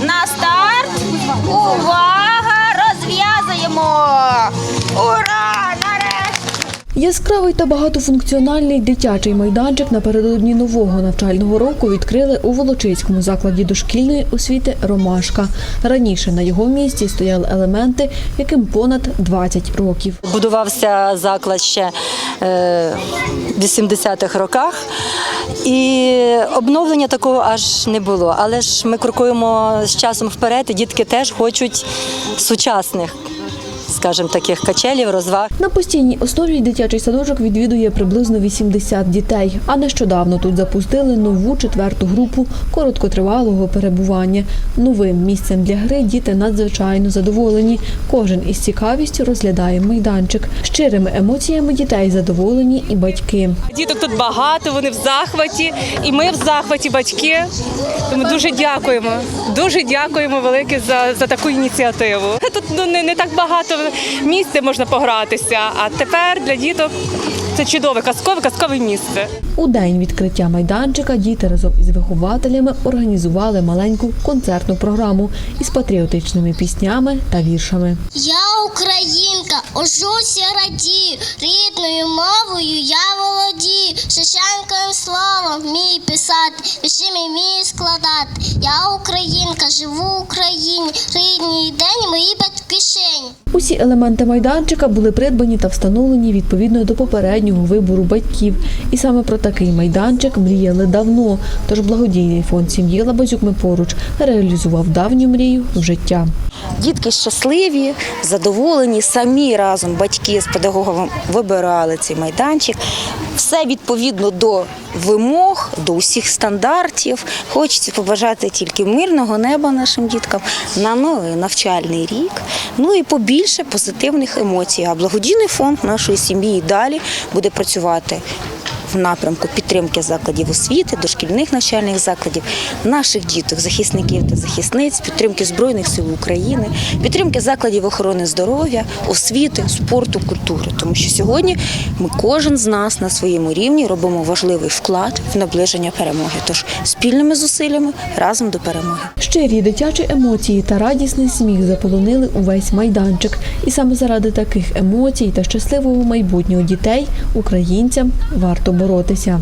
На Яскравий та багатофункціональний дитячий майданчик напередодні нового навчального року відкрили у Волочиському закладі дошкільної освіти Ромашка. Раніше на його місці стояли елементи, яким понад 20 років. Будувався заклад ще е, в 80-х роках, і обновлення такого аж не було. Але ж ми крокуємо з часом вперед, і дітки теж хочуть сучасних, скажімо, таких качелів, розваг. На постійній основі дитячий садочок відвідує приблизно 80 дітей. А нещодавно тут запустили нову четверту групу короткотривалого перебування. Новим місцем для гри діти надзвичайно задоволені. Кожен із цікавістю розглядає майданчик. Щирими емоціями дітей задоволені і батьки. Діток тут багато, вони в захваті, і ми в захваті, батьки. Тому дуже дякуємо. Дуже дякуємо велике за, за таку ініціативу. Тут ну, не, не так багато місць, де можна погратися. А тепер для діток це чудове, казкове, казкове місце. У день відкриття майданчика діти разом із вихователями організували маленьку концертну програму із патріотичними піснями та віршами. Я українка, ожуся радію, рідною мовою я володію, шишенькою словом вмію писати, віршами вмію складати. Я українка, живу в Україні, рідній день моїй батьківщині. Усі елементи майданчика були придбані та встановлені відповідно до попереднього вибору батьків. І саме про такий майданчик мріяли давно. Тож благодійний фонд сім'ї Лабазюк ми поруч реалізував давню мрію в життя. Дітки щасливі, задоволені, самі разом батьки з педагогом вибирали цей майданчик. Все відповідно до вимог, до усіх стандартів. Хочеться побажати тільки мирного неба нашим діткам на новий навчальний рік. Ну і побільше позитивних емоцій. А благодійний фонд нашої сім'ї і далі буде працювати в напрямку підтримки закладів освіти, дошкільних навчальних закладів, наших діток, захисників та захисниць, підтримки Збройних сил України, підтримки закладів охорони здоров'я, освіти, спорту, культури. Тому що сьогодні ми кожен з нас на своєму рівні робимо важливий вклад в наближення перемоги. Тож спільними зусиллями разом до перемоги. Щирі дитячі емоції та радісний сміх заполонили увесь майданчик. І саме заради таких емоцій та щасливого майбутнього дітей українцям варто боротися.